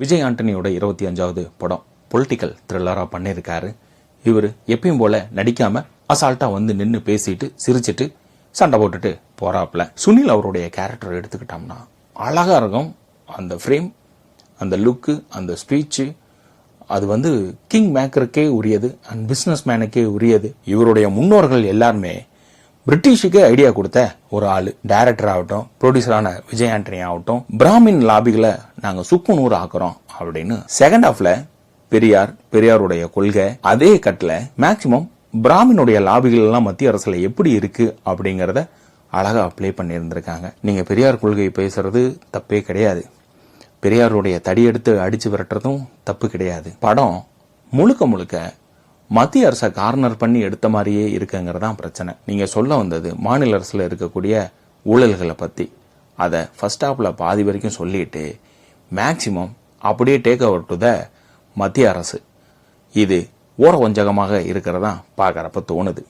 விஜய் ஆண்டனியோட இருபத்தி அஞ்சாவது படம் பொலிட்டிக்கல் த்ரில்லராக பண்ணியிருக்காரு. இவர் எப்பயும் போல நடிக்காம அசால்ட்டா வந்து நின்று பேசிட்டு சிரிச்சிட்டு சண்டை போட்டுட்டு போறாப்ல சுனில் அவருடைய கேரக்டர் எடுத்துக்கிட்டோம்னா அழகா இருக்கும். அந்த ஃப்ரேம் அந்த லுக்கு அந்த ஸ்பீச்சு அது வந்து கிங் மேக்கருக்கே உரியது அண்ட் பிஸ்னஸ் மேனுக்கே உரியது. இவருடைய முன்னோர்கள் எல்லாருமே பிரிட்டிஷுக்கு ஐடியா கொடுத்த ஒரு ஆள் டைரக்டர் ஆகட்டும் ப்ரொடியூசரான விஜய் ஆண்டனி ஆகட்டும் பிராமின் லாபிகளை நாங்கள் சுக்கு நூறு ஆக்குறோம் அப்படின்னு செகண்ட் ஹாஃப்ல பெரியார் பெரியாருடைய கொள்கை அதே கட்டில் மேக்சிமம் பிராமினுடைய லாபிகள் எல்லாம் மத்திய அரசுல எப்படி இருக்கு அப்படிங்கிறத அழகாக அப்ளை பண்ணியிருந்திருக்காங்க. நீங்கள் பெரியார் கொள்கை பேசுறது தப்பே கிடையாது. பெரியாருடைய தடி எடுத்து அடித்து விரட்டுறதும் தப்பு கிடையாது. படம் முழுக்க முழுக்க மத்திய அரசை கார்னர் பண்ணி எடுத்த மாதிரியே இருக்குங்கிறதான் பிரச்சனை. நீங்கள் சொல்ல வந்தது மாநில அரசில் இருக்கக்கூடிய ஊழல்களை பற்றி அதை ஃபஸ்ட் ஆப்பில் பாதி வரைக்கும் சொல்லிட்டு மேக்சிமம் அப்படியே டேக் ஓவர் டு த மத்திய அரசு. இது ஓர கொஞ்சகமாக இருக்கிறதா பார்க்குறப்ப தோணுது.